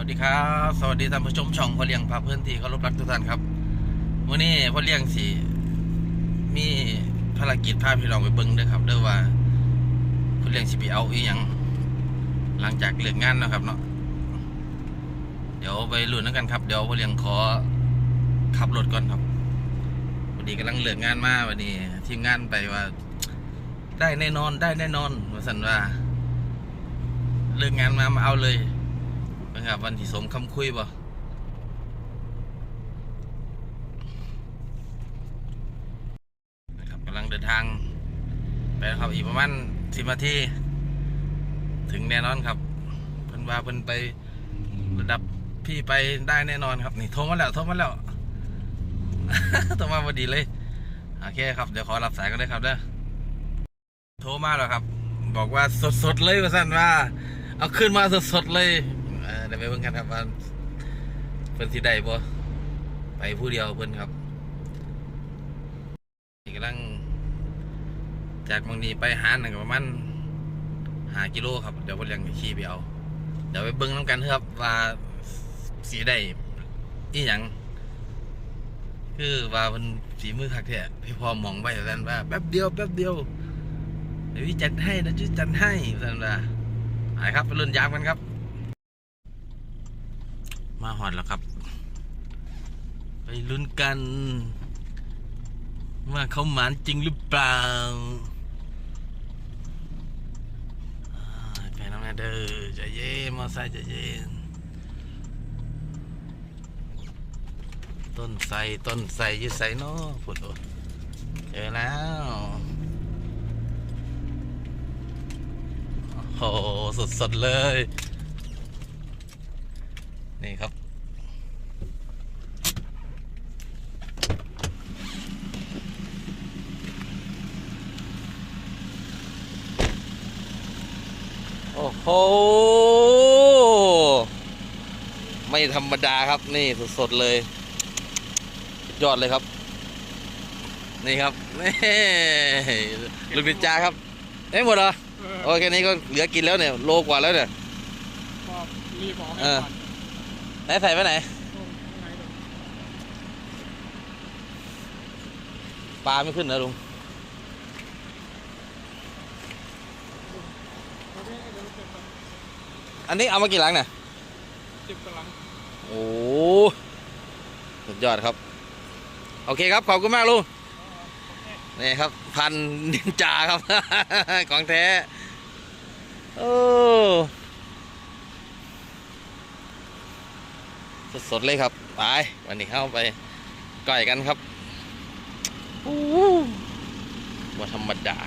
วัสดีครับ สวัสดีท่านผู้ชมช่องพ่อเลี้ยงพาเพื่อนที่เคารพรักทุกท่านครับวันนี้พ่อเลี้ยงสิมีภารกิจพาพี่น้องไปเบิ่งด้อครับเด้อว่าพ่อเลี้ยงสิไปเอาอีหยังหลังจากเลิกงานนะครับเนาะเดี๋ยวไปลุ้นกันครับ เดี๋ยวพ่อเลี้ยงขอขับรถก่อนครับพอดีกำลังเลิกงานมาวันนี้ทีมงานไปว่า ได้แน่นอนได้แน่นอนว่าสันว่าเลิกงานมามาเอาเลย นะครับ วันที่สมคำคุยบ่นะครับกำลังเดินทางไปครับอีกประมาณสิบนาทีถึงแน่นอนครับ เพิ่นว่าเพิ่นไประดับพี่ไปได้แน่นอนครับ นี่โทรมาแล้วโทรมาแล้วโทรมาพอดีเลยโอเคครับเดี๋ยวขอรับสายกันเลยครับเด้อโทรมาแล้วครับ บอกว่าสดๆเลยว่าสั่นว่า เอาขึ้นมาสดๆเลย ออเดี๋ยวไปเบิ่งกันครับว่าเพิ่นสิได้บ่ไปผู้เดียวเพิ่นครับนี่กำลัง จากบางนีไปหาหนึ่งประมาณหากิโลครับ เดี๋ยวเพิ่นเลี้ยงขี่ไปเอาเดี๋ยวไปเบิ่งน้ำกันเถอะครับว่าสีได้อีหยังคือว่าเพิ่นสีมือคักแท้พี่พอมองไว้แล้วนั่นว่าแป๊บเดียวแป๊บเดียวเดี๋ยวพี่จัดให้นะจุจัดให้นั่นว่าไปครับไปรุ่นยามกันครับ มาหอดแล้วครับ ไปลุ้นกัน ว่าเขาหมานจริงหรือเปล่าอ่าไปน้ำแน่เด้อใจเย็นมอไซค์ใจเย็นต้นไทรต้นไทรยืดไทรเนาะผุดโอเจอแล้วโอ้โหสดสดๆเลย นี่ครับ โอ้โห ไม่ธรรมดาครับนี่สดสดๆเลยยอดเลยครับ นี่ครับนี่ลูกนินจาครับเอ้ยหมดเหรอเออโอเคนี้ก็เหลือกินแล้วเนี่ยโลกว่าแล้วเนี่ยก็รีบออกเอให้อก่อน ไหนใส่ไปไหนตรงไหนเลยปลาไม่ขึ้นนะลุงเอาไว้ให้เดี๋ยวเก็บก่อนอันนี้เอามากี่หลังเนี่ยสิบกำลังโอ้สุดยอดครับ โอเคครับ ขอบคุณมากลุงนี่ครับ พันนินจาครับ ของแท้ โอ้ สดๆเลยครับไปวันนี้เข้าไปก่อยกันครับโอ้ว่าธรรมดา